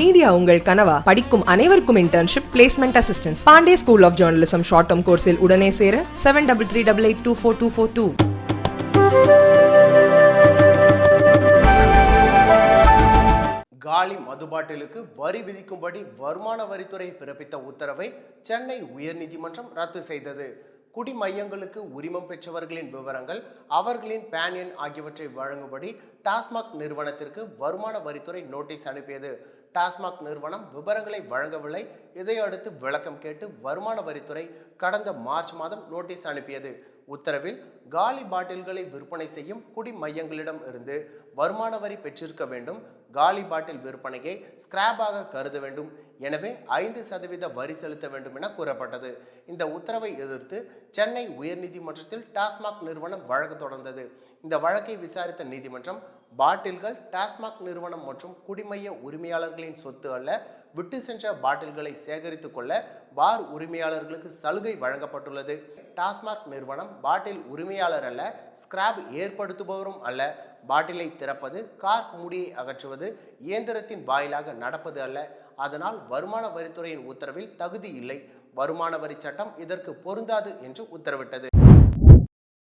Media உங்கள் கனவா? படிக்கும் அனைவருக்கும் internship placement assistance Pandey school of journalism short term கோர்ஸில் உடனே சேர seven double three double eight two four two four two காலி மதுபாட்டிலுக்கு வரி விதிக்கும்படி வருமான வரித்துறை பிறப்பித்த உத்தரவை சென்னை உயர்நீதிமன்றம் ரத்து செய்தது. குடிமையங்களுக்கு உரிமம் பெற்றவர்களின் விவரங்கள் அவர்களின் பேன் எண் ஆகியவற்றை வழங்கும்படி டாஸ்மாக் நிறுவனத்திற்கு வருமான வரித்துறை நோட்டீஸ் அனுப்பியது. டாஸ்மாக் நிறுவனம் விவரங்களை வழங்கவில்லை. இதையடுத்து விளக்கம் கேட்டு வருமான வரித்துறை கடந்த மார்ச் மாதம் நோட்டீஸ் அனுப்பியது. உத்தரவில் காலி பாட்டில்களை விற்பனை செய்யும் குடிமையங்களிடம் இருந்து வருமான வரி பெற்றிருக்க வேண்டும். காலி பாட்டில் விற்பனையை ஸ்கிராப்பாக கருத வேண்டும். எனவே ஐந்து சதவீத வரி செலுத்த வேண்டும் என கூறப்பட்டது. இந்த உத்தரவை எதிர்த்து சென்னை உயர்நீதிமன்றத்தில் டாஸ்மாக் நிறுவனம் வழக்கு தொடர்ந்தது. இந்த வழக்கை விசாரித்த நீதிமன்றம் பாட்டில்கள் டாஸ்மாக் நிறுவனம் மற்றும் குடிமைய உரிமையாளர்களின் சொத்து அல்ல விட்டு சென்ற பாட்டில்களை சேகரித்துக் கொள்ள பார் உரிமையாளர்களுக்கு சலுகை வழங்கப்பட்டுள்ளது. டாஸ்மாக் நிறுவனம் பாட்டில் உரிமையாளர் அல்ல ஸ்கிராப் ஏற்படுத்துபவரும் அல்ல. பாட்டிலை திறப்பது கார்க் மூடியை அகற்றுவது இயந்திரத்தின் வாயிலாக நடப்பது அல்ல. அதனால் வருமான வரித்துறையின் உத்தரவில் தகுதி இல்லை. வருமான வரி சட்டம் இதற்கு பொருந்தாது என்று உத்தரவிட்டது.